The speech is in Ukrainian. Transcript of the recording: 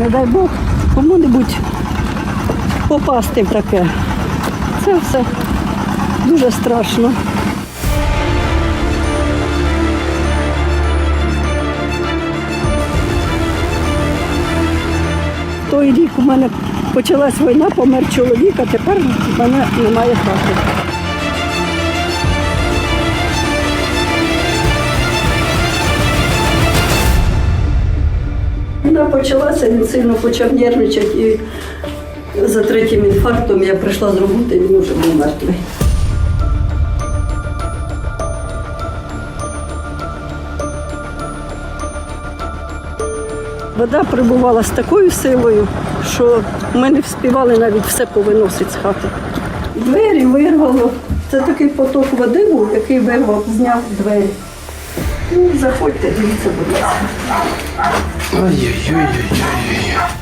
Не дай Бог кому-небудь попасти в таке. Це все дуже страшно. Той рік у мене почалась війна, помер чоловік, а тепер в мене немає хати. Війна почалася, він сильно почав нервничати і за третім інфарктом я прийшла з роботи, він вже був мертвий. Вода прибувала з такою силою, що ми не вспівали навіть все повиносити з хати. Двері вирвало. Це такий поток води був, який вирвав, зняв двері. Ну, заходьте, дивіться, будь ласка. 哎呀，呀呀呀呀。